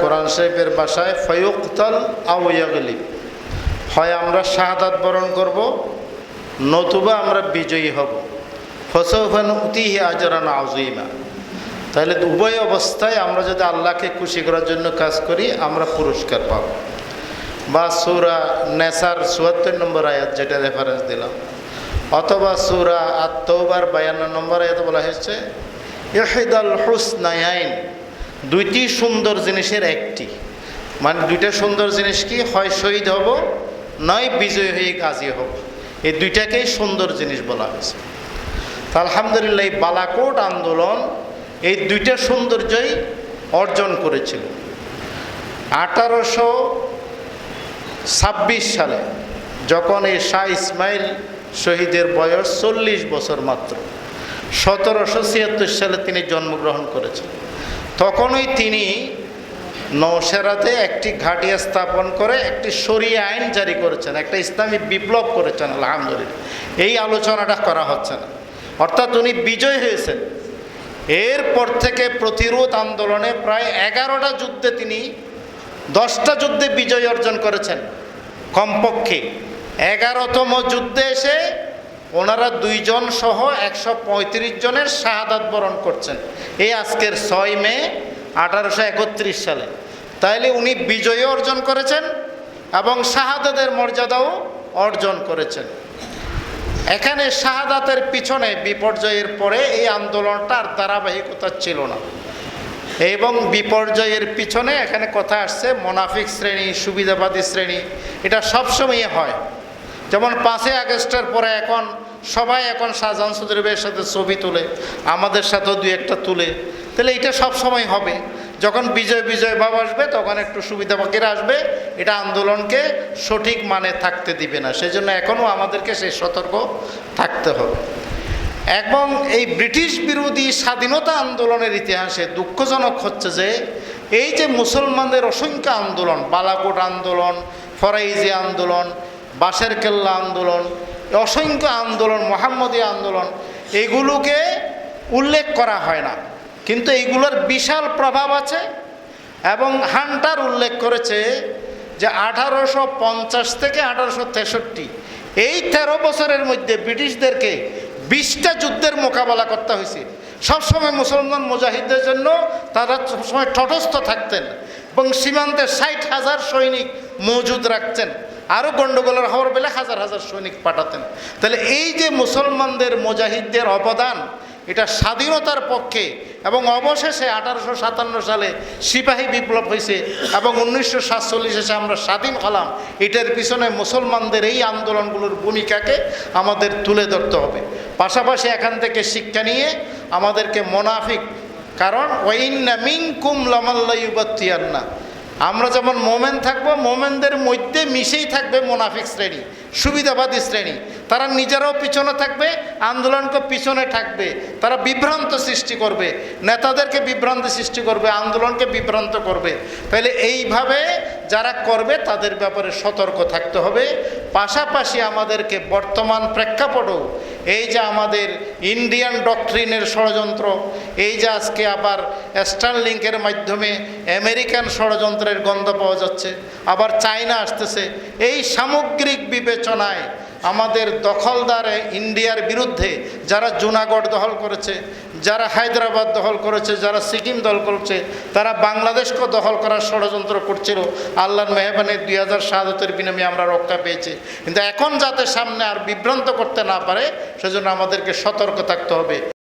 কোরআন শরীফের বাসায় ফয়ুক্তাল আউয়াগলি হয় আমরা শাহাদাত বরণ করব, নতুবা আমরা বিজয়ী হব। ফসৌফান উতিহি আজরান আউজিমা তাহলে উভয় অবস্থায় আমরা যদি আল্লাহকে খুশি করার জন্য কাজ করি, আমরা পুরস্কার পাব। বা সুরা নেসার চুয়াত্তর নম্বর আয়াত যেটা রেফারেন্স দিলাম। অথবা সুরা আত্মবার বায়ান্ন নম্বর আয়াত বলা হয়েছে, ইহিদাল হুসনায়াইন দুইটি সুন্দর জিনিসের একটি। মানে দুইটা সুন্দর জিনিস কি? হয় শহীদ হব, নয় বিজয় হয়ে গাজী হব। এই দুইটাকেই সুন্দর জিনিস বলা হয়েছে। তা আলহামদুলিল্লাহ এই বালাকোট আন্দোলন এই দুইটা সৌন্দর্যই অর্জন করেছিল। আঠারোশো ছাব্বিশ সালে যখন এই শাহ ইসমাইল শহীদের বয়স চল্লিশ বছর মাত্র, সতেরোশো ছিয়াত্তর সালে তিনি জন্মগ্রহণ করেছেন তখনই তিনি নৌসেরাতে একটি ঘাটিয়া স্থাপন করে একটি সরিয়ে আইন জারি করেছেন, একটা ইসলামী বিপ্লব করেছেন, আলহামদুলিল্লাহ। এই আলোচনাটা করা হচ্ছে না। অর্থাৎ উনি বিজয় হয়েছেন। এরপর থেকে প্রতিরোধ আন্দোলনে প্রায় এগারোটা যুদ্ধে তিনি, দশটা যুদ্ধে বিজয় অর্জন করেছেন কমপক্ষে। এগারোতম যুদ্ধে এসে ওনারা দুইজন সহ একশো পঁয়ত্রিশ জনের শাহাদাত বরণ করছেন। এই আজকের ছয় মে আঠারোশো একত্রিশ সালে। তাইলে উনি বিজয় অর্জন করেছেন এবং শাহাদাতের মর্যাদাও অর্জন করেছেন। এখানে শাহাদাতের পিছনে বিপর্যয়ের পরে এই আন্দোলনটা আর ধারাবাহিকতা ছিল না। এবং বিপর্যয়ের পিছনে এখানে কথা আসছে, মোনাফিক শ্রেণি, সুবিধাবাদী শ্রেণি, এটা সবসময় হয়। যেমন পাঁচই আগস্টের পরে এখন সবাই এখন শাহজাহান সুদরবের সাথে ছবি তুলে, আমাদের সাথেও দুই একটা তুলে। তাহলে এটা সব সময় হবে। যখন বিজয় বিজয় ভাব আসবে, তখন একটু সুবিধা সুবিধাবাদীরা আসবে। এটা আন্দোলনকে সঠিক মানে থাকতে দিবে না। সেজন্য এখনও আমাদেরকে সেই সতর্ক থাকতে হবে। এবং এই ব্রিটিশ বিরোধী স্বাধীনতা আন্দোলনের ইতিহাসে দুঃখজনক হচ্ছে যে, এই যে মুসলমানদের অসংখ্য আন্দোলন, বালাকোট আন্দোলন, ফরাইজি আন্দোলন বাসের কেল্লা আন্দোলন, অসংখ্য আন্দোলন, মোহাম্মদী আন্দোলন, এগুলোকে উল্লেখ করা হয় না। কিন্তু এইগুলোর বিশাল প্রভাব আছে এবং হান্টার উল্লেখ করেছে যে আঠারোশো পঞ্চাশ থেকে আঠারোশো তেষট্টি, এই তেরো বছরের মধ্যে ব্রিটিশদেরকে বিশটা যুদ্ধের মোকাবেলা করতে হয়েছে। সবসময় মুসলমান মুজাহিদদের জন্য তারা সবসময় তটস্থ থাকতেন এবং সীমান্তে ষাট হাজার সৈনিক মজুদ রাখতেন। আরও গণ্ডগোলের হওয়ার বেলা হাজার হাজার সৈনিক পাঠাতেন। তাহলে এই যে মুসলমানদের মুজাহিদদের অবদান, এটা স্বাধীনতার পক্ষে এবং অবশেষে আঠারোশো সাতান্ন সালে সিপাহী বিপ্লব হয়েছে এবং উনিশশো সাতচল্লিশে আমরা স্বাধীন হলাম, এটার পিছনে মুসলমানদের এই আন্দোলনগুলোর ভূমিকাকে আমাদের তুলে ধরতে হবে। পাশাপাশি এখান থেকে শিক্ষা নিয়ে আমাদেরকে মোনাফিক, কারণ ওয়াইন্না মিন কুম লামাল্লাইবাত্তিয়ান্না আমরা যেমন মোমেন থাকব, মোমেনদের মধ্যে মিশেই থাকবে মোনাফিক শ্রেণি, সুবিধাবাদী শ্রেণি। তারা নিজেরাও পিছনে থাকবে, আন্দোলনকে পিছনে থাকবে, তারা বিভ্রান্ত সৃষ্টি করবে, নেতাদেরকে বিভ্রান্ত সৃষ্টি করবে, আন্দোলনকে বিভ্রান্ত করবে। তাহলে এইভাবে যারা করবে, তাদের ব্যাপারে সতর্ক থাকতে হবে। পাশাপাশি আমাদেরকে বর্তমান প্রেক্ষাপটেও এই যে আমাদের ইন্ডিয়ান ডকট্রিনের ষড়যন্ত্র, এই যে আজকে আবার স্টার লিঙ্কের মাধ্যমে আমেরিকান ষড়যন্ত্রের গন্ধ পাওয়া যাচ্ছে, আবার চায়না আসতেছে, এই সামগ্রিক বিবেচনায় আমাদের দখলদারে ইন্ডিয়ার বিরুদ্ধে যারা জুনাগড় দখল করেছে, যারা হায়দ্রাবাদ দখল করেছে, যারা সিকিম দখল করছে, তারা বাংলাদেশকে দখল করার ষড়যন্ত্র করছিল। আল্লাহর মেহবানে দুই হাজার শাহাদতের বিনিময়ে আমরা রক্ষা পেয়েছি। কিন্তু এখন যাতে সামনে আর বিভ্রান্ত করতে না পারে, সেজন্য আমাদেরকে সতর্ক থাকতে হবে।